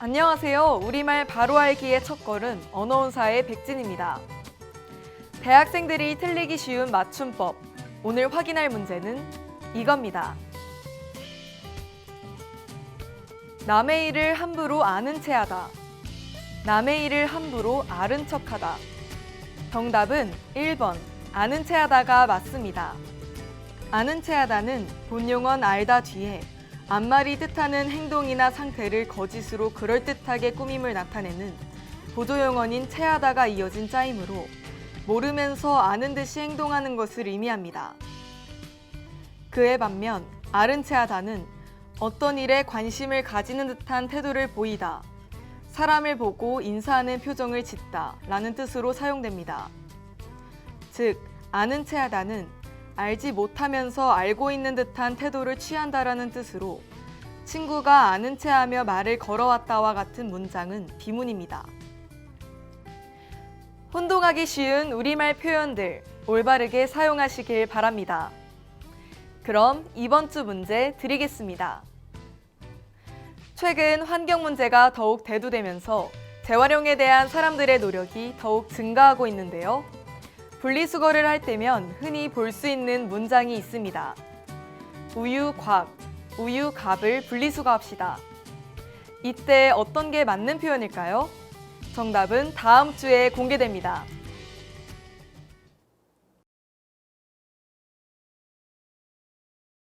안녕하세요. 우리말 바로 알기의 첫 걸음 언어운사의 백진입니다. 대학생들이 틀리기 쉬운 맞춤법. 오늘 확인할 문제는 이겁니다. 남의 일을 함부로 아는 체 하다. 남의 일을 함부로 아른 척 하다. 정답은 1번 아는 체 하다가 맞습니다. 아는 체 하다는 본용어 알다 뒤에 앞말이 뜻하는 행동이나 상태를 거짓으로 그럴듯하게 꾸밈을 나타내는 보조용어인 체하다가 이어진 짜임으로 모르면서 아는 듯이 행동하는 것을 의미합니다. 그에 반면 아른 체하다는 어떤 일에 관심을 가지는 듯한 태도를 보이다. 사람을 보고 인사하는 표정을 짓다 라는 뜻으로 사용됩니다. 즉, 아는 체하다는 알지 못하면서 알고 있는 듯한 태도를 취한다라는 뜻으로 친구가 아는 체 하며 말을 걸어왔다와 같은 문장은 비문입니다. 혼동하기 쉬운 우리말 표현들 올바르게 사용하시길 바랍니다. 그럼 이번 주 문제 드리겠습니다. 최근 환경 문제가 더욱 대두되면서 재활용에 대한 사람들의 노력이 더욱 증가하고 있는데요. 분리수거를 할 때면 흔히 볼 수 있는 문장이 있습니다. 우유 곽, 우유 갑을 분리수거합시다. 이때 어떤 게 맞는 표현일까요? 정답은 다음 주에 공개됩니다.